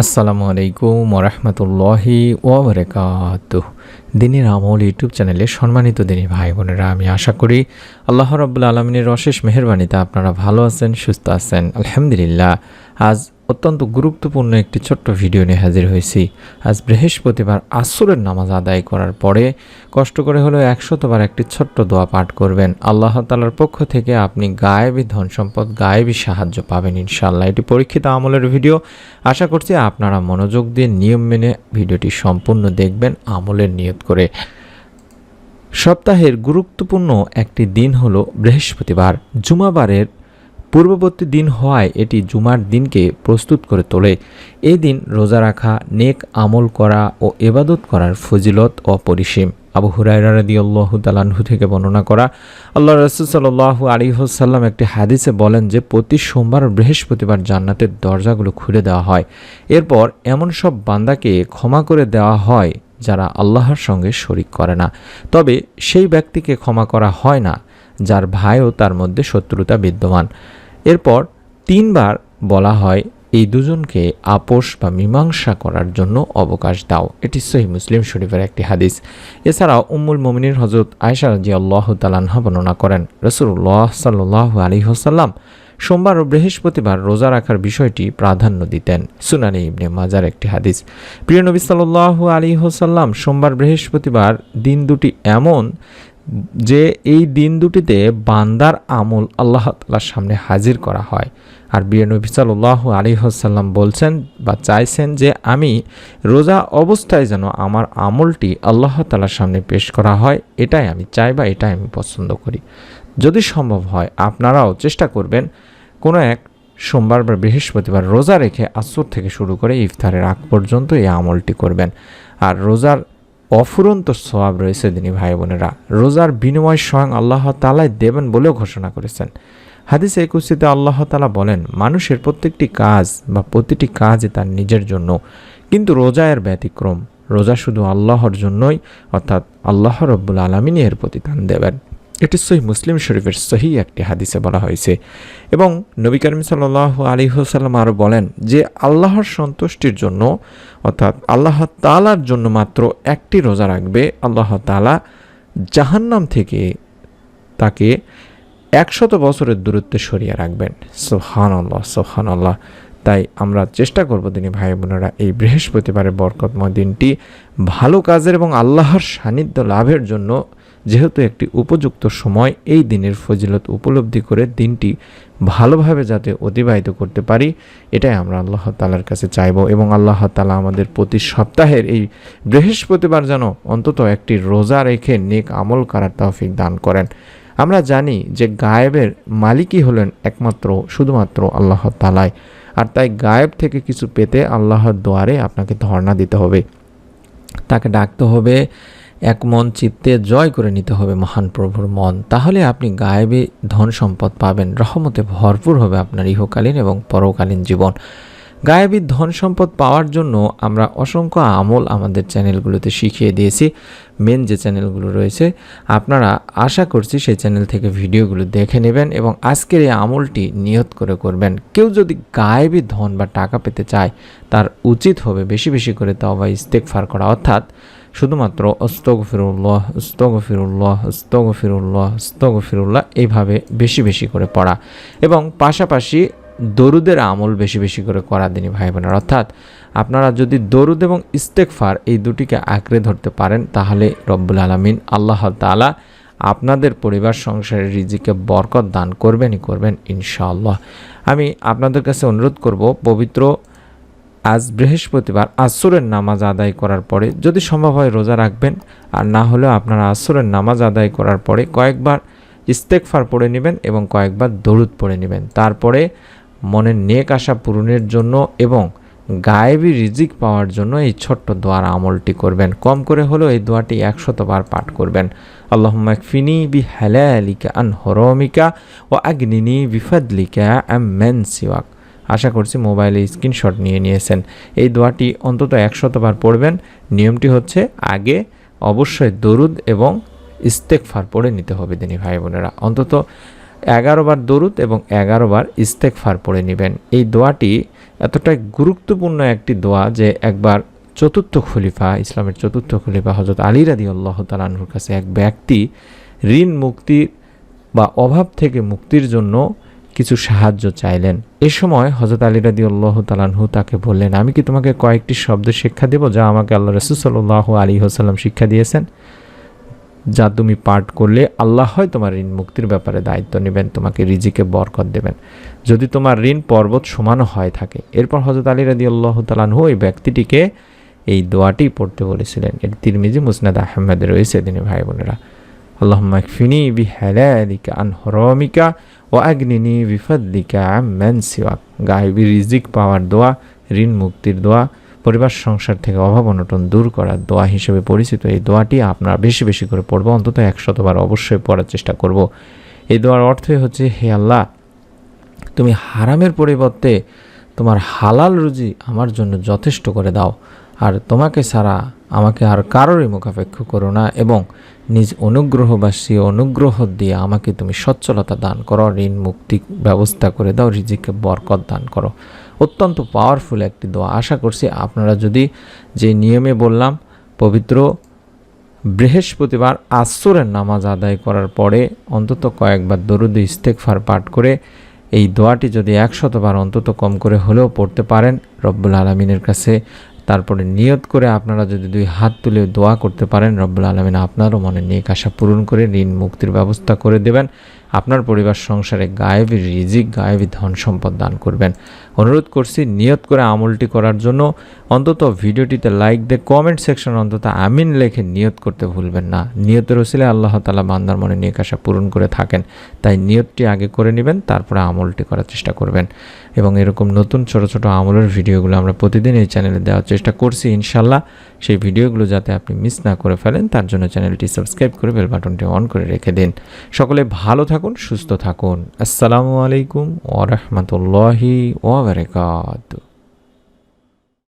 আসসালামু আলাইকুম ওরহমতুল্লাহি ওবরাকাত। দিনের আমল ইউটিউব চ্যানেলে সম্মানিত দিনী ভাই বোনেরা, আমি আশা করি আল্লাহ রব্বুল আলমিনের অশেষ মেহরবানিতে আপনারা ভালো আছেন, সুস্থ আছেন। আলহামদুলিল্লাহ, আজ অত্যন্ত গুরুত্বপূর্ণ একটি ছোট্ট ভিডিও নিয়ে হাজির হয়েছি। আজ বৃহস্পতিবার আসরের নামাজ আদায় করার পরে কষ্ট করে হলেও একশতবার একটি ছোট্ট দোয়া পাঠ করবেন। আল্লাহ তালার পক্ষ থেকে আপনি গায়েবী ধন সম্পদ, গায়েবী সাহায্য পাবেন ইনশাল্লাহ এটি পরীক্ষিত আমলের ভিডিও। আশা করছি আপনারা মনোযোগ দিয়ে নিয়ম মেনে ভিডিওটি সম্পূর্ণ দেখবেন আমলের নিয়ত করে। সপ্তাহের গুরুত্বপূর্ণ একটি দিন হলো বৃহস্পতিবার। জুমাবারের পূর্ববর্তী দিন হওয়ায় এটি জুমার দিনকে প্রস্তুত করে তোলে। এই দিন রোজা রাখা, নেক আমল করা ও এবাদত করার ফজিলত ও পরিসীম। আবু হুরাইরা আল্লাহ তালাহু থেকে বর্ণনা করা আল্লাহ রসুল সাল্লাহ আলিহসাল্লাম একটি হাদিসে বলেন যে, প্রতি সোমবার বৃহস্পতিবার জান্নাতের দরজাগুলো খুলে দেওয়া হয়। এরপর এমন সব বান্দাকে ক্ষমা করে দেওয়া হয় যারা আল্লাহর সঙ্গে শরিক করে না। তবে সেই ব্যক্তিকে ক্ষমা করা হয় না, যার ভাইও তার মধ্যে শত্রুতা বিদ্যমান। এরপর তিনবার বলা হয়, এই দুজনকে আপোষ বা মীমাংসা করার জন্য অবকাশ দাও। এটি সহি মুসলিম শরীফের একটি হাদিস। এছাড়াও উম্মুল মমিনীর হজরত আয়সা রাজি আল্লাহ তালানহা বর্ণনা করেন রসুল্লাহ সাল্লাহ আলী হোসাল্লাম সোমবার ও বৃহস্পতিবার রোজা রাখার বিষয়টি প্রাধান্য দিতেন। সুনানি ইবনে মাজার একটি হাদিস। প্রিয় নবী সাল্লাহ আলী হোসাল্লাম সোমবার বৃহস্পতিবার দিন দুটি এমন যে এই দিন দুটিতে বান্দার আমল আল্লাহ তালার সামনে হাজির করা হয়। আর বিয়ে নবী সাল্লাহ আলী হাসাল্লাম বলছেন বা চাইছেন যে আমি রোজা অবস্থায় যেন আমার আমলটি আল্লাহ তালার সামনে পেশ করা হয়, এটাই আমি চাই বা এটাই আমি পছন্দ করি। যদি সম্ভব হয়, আপনারাও চেষ্টা করবেন কোনো এক সোমবার বা বৃহস্পতিবার রোজা রেখে আসর থেকে শুরু করে ইফতারের আগ পর্যন্ত এই আমলটি করবেন। আর রোজার অফুরন্ত সবাব রয়েছে দিনী ভাই বোনেরা। রোজার বিনিময় স্বয়ং আল্লাহ তালাই দেবেন বলেও ঘোষণা করেছেন। হাদিসে একুশিতে আল্লাহ তালা বলেন, মানুষের প্রত্যেকটি কাজ বা প্রতিটি কাজই তার নিজের জন্য। কিন্তু রোজা এর ব্যতিক্রম, রোজা শুধু আল্লাহর জন্যই, অর্থাৎ আল্লাহ রব্বুল আলমিনী এর প্রতিদান দেবেন। এটি সহি মুসলিম শরীফের সহি একটি হাদিসে বলা হয়েছে। এবং নবী করিম সাল্লাহ আলী হোসাল্লাম আরও বলেন যে, আল্লাহর সন্তুষ্টির জন্য, অর্থাৎ আল্লাহ তালার জন্য মাত্র একটি রোজা রাখবে, আল্লাহ তালা জাহান্নাম থেকে তাকে একশত বছরের দূরত্বে সরিয়ে রাখবেন। সোহান আল্লাহ সোহান আল্লাহ তাই আমরা চেষ্টা করব তিনি ভাই বোনেরা, এই বৃহস্পতিবারের বরকতময় দিনটি ভালো কাজের এবং আল্লাহর সান্নিধ্য লাভের জন্য যেহেতু একটি উপযুক্ত সময়, এই দিনের ফজিলত উপলব্ধি করে দিনটি ভালোভাবে যাতে অতিবাহিত করতে পারি, এটাই আমরা আল্লাহ তালার কাছে চাইব এবং আল্লাহ তালা আমাদের প্রতি সপ্তাহের এই বৃহস্পতিবার যেন অন্তত একটি রোজা রেখে নেক আমল করার তৌফিক দান করেন। আমরা জানি যে গায়েবের মালিকই হলেন একমাত্র, শুধুমাত্র আল্লাহ তালাই আর তাই গায়েব থেকে কিছু পেতে আল্লাহর দোয়ারে আপনাকে ধর্ণা দিতে হবে। তাকে ডাকতে হবে এক মন চিত্তে জয় করে নিতে হবে মহান প্রভুর মন। তাহলে আপনি গায়েবে ধন সম্পদ পাবেন, রহমতে ভরপুর হবে আপনার ইহকালীন এবং পরকালীন জীবন। গায়েবী ধন সম্পদ পাওয়ার জন্য আমরা অসংখ্য আমল আমাদের চ্যানেলগুলোতে শিখিয়ে দিয়েছি। মেন যে চ্যানেলগুলো রয়েছে, আপনারা আশা করছি সেই চ্যানেল থেকে ভিডিওগুলো দেখে নেবেন এবং আজকের এই আমলটি নিয়ত করে করবেন। কেউ যদি গায়েবী ধন বা টাকা পেতে চায়, তার উচিত হবে বেশি বেশি করে তবা ইস্তেকফার করা। অর্থাৎ শুধুমাত্র অস্তগ ফিরুল্লাহ অস্তগ ফিরুল্লাহ অস্তগ ফিরুল্লাহ অস্তগ ফিরুল্লাহ এইভাবে বেশি বেশি করে পড়া। এবং পাশাপাশি দরুদের আমল বেশি বেশি করে করা দিনি ভাই বোনের অর্থাৎ আপনারা যদি দরুদ এবং ইস্তেকফার এই দুটিকে আঁকড়ে ধরতে পারেন, তাহলে রব্বুল আলমিন আল্লাহ তালা আপনাদের পরিবার, সংসারের রিজিকে বরকত দান করবেনই করবেন ইনশাআল্লাহ। আমি আপনাদের কাছে অনুরোধ করব, পবিত্র আজ বৃহস্পতিবার আসরের নামাজ আদায় করার পরে যদি সম্ভব হয় রোজা রাখবেন, আর না হলেও আপনারা আসরের নামাজ আদায় করার পরে কয়েকবার ইস্তেকফার পড়ে নেবেন এবং কয়েকবার দরুদ পড়ে নেবেন। তারপরে মনের নেক আশা পূরণের জন্য এবং গায়েবী রিজিক পাওয়ার জন্য এই ছোট্ট দোয়ার আমলটি করবেন। কম করে হলেও এই দোয়াটি একশতবার পাঠ করবেন। আল্লাহ ফিনি বি হ্যালিকা আন হরমিকা ও আগ্নিনি বিফাদলিকা অ্যাম মেন সিওয়াক। আশা করছি মোবাইলে স্ক্রিনশট নিয়ে নিয়েছেন। এই দোয়াটি অন্তত একশতবার পড়বেন। নিয়মটি হচ্ছে আগে অবশ্যই দরুদ এবং ইস্তেকফার পড়ে নিতে হবে, দিনী ভাই বোনেরা। অন্তত এগারো বার দরুদ এবং এগারো বার ইস্তেকফার পড়ে নেবেন। এই দোয়াটি এতটাই গুরুত্বপূর্ণ একটি দোয়া যে একবার চতুর্থ খলিফা, ইসলামের চতুর্থ খলিফা হজরত আলী রাদি আল্লাহ তালাহুর কাছে এক ব্যক্তি ঋণ মুক্তি বা অভাব থেকে মুক্তির জন্য কিছু সাহায্য চাইলেন। এ সময় হজরত আলী রাদি আল্লাহ তালাহু তাকে বললেন, আমি কি তোমাকে কয়েকটি শব্দ শিক্ষা দেব যা আমাকে আল্লাহ রসুল সাল্লাহ আলী হোসাল্লাম শিক্ষা দিয়েছেন? যা তুমি পাঠ করলে আল্লাহ হয় তোমার ঋণ মুক্তির ব্যাপারে দায়িত্ব নেবেন, তোমাকে রিজিকে বরকত দেবেন। যদি তোমার ঋণ পর্বত সমানও হয় থাকে। এরপর হজরত আলী রাদি আল্লাহ তালাহু ওই ব্যক্তিটিকে এই দোয়াটি পড়তে বলেছিলেন। এটি তিরমিজি মুসনাদ আহমেদ রয়েছে দিনে ভাই বোনেরা। আল্লাহ মাকফিনি বি হালালিকা আন হরমিকা ও আগ্নিনি বিফাদ্দিকা আম্মান সিওয়াক। গায়েবী রিজিক পাওয়ার দোয়া, ঋণ মুক্তির দোয়া, পরিবার, সংসার থেকে অভাব অনটন দূর করার দোয়া হিসেবে পরিচিত এই দোয়াটি আপনারা বেশি বেশি করে পড়ব, অন্তত একশতবার অবশ্যই পড়ার চেষ্টা করব। এই দোয়ার অর্থই হচ্ছে, হে আল্লাহ, তুমি হারামের পরিবর্তে তোমার হালাল রুজি আমার জন্য যথেষ্ট করে দাও। আর তোমাকে ছাড়া আমাকে আর কারোরই মুখাপেক্ষ করো না এবং নিজ অনুগ্রহ বা সে অনুগ্রহ দিয়ে আমাকে তুমি সচ্ছলতা দান করো, ঋণ মুক্তি ব্যবস্থা করে দাও, রিজিকে বরকত দান করো। অত্যন্ত পাওয়ারফুল একটি দোয়া। আশা করছি আপনারা যদি যে নিয়মে বললাম, পবিত্র বৃহস্পতিবার আসরের নামাজ আদায় করার পরে অন্তত কয়েকবার দরুদ ইস্তেকফার পাঠ করে এই দোয়াটি যদি একশতবার অন্তত কম করে হলেও পড়তে পারেন, রব্বুল আলমিনের কাছে তারপরে নিয়ত করে আপনারা যদি দুই হাত তুলে দোয়া করতে পারেন, রব্বুল আলমিন আপনারও মনে নিয়ে আশা পূরণ করে ঋণ মুক্তির ব্যবস্থা করে দেবেন। আপনার পরিবার, সংসারে গায়েবী রিজিক, গায়েবী ধন সম্পদ দান করবেন। অনুরোধ করছি, নিয়ত করে আমলটি করার জন্য অন্তত ভিডিওটিতে লাইক দিয়ে কমেন্ট সেকশন অন্তত আমিন লেখে নিয়ত করতে ভুলবেন না। নিয়তের ওসিলে আল্লাহ তালা বান্দার মনে নিয়ে আশা পূরণ করে থাকেন। তাই নিয়তটি আগে করে নেবেন, তারপরে আমলটি করার চেষ্টা করবেন। এবং এরকম নতুন ছোট ছোট আমলের ভিডিওগুলো আমরা প্রতিদিন এই চ্যানেলে দেওয়ার চেষ্টা করছি ইনশাল্লাহ সেই ভিডিওগুলো যাতে আপনি মিস না করে ফেলেন, তার জন্য চ্যানেলটি সাবস্ক্রাইব করে বেল বাটনটি অন করে রেখে দিন। সকলে ভালো থাকুন সুস্থ থাকুন। আসসালামু আলাইকুম ওরহমতুল্লাহি ওবরাকাতু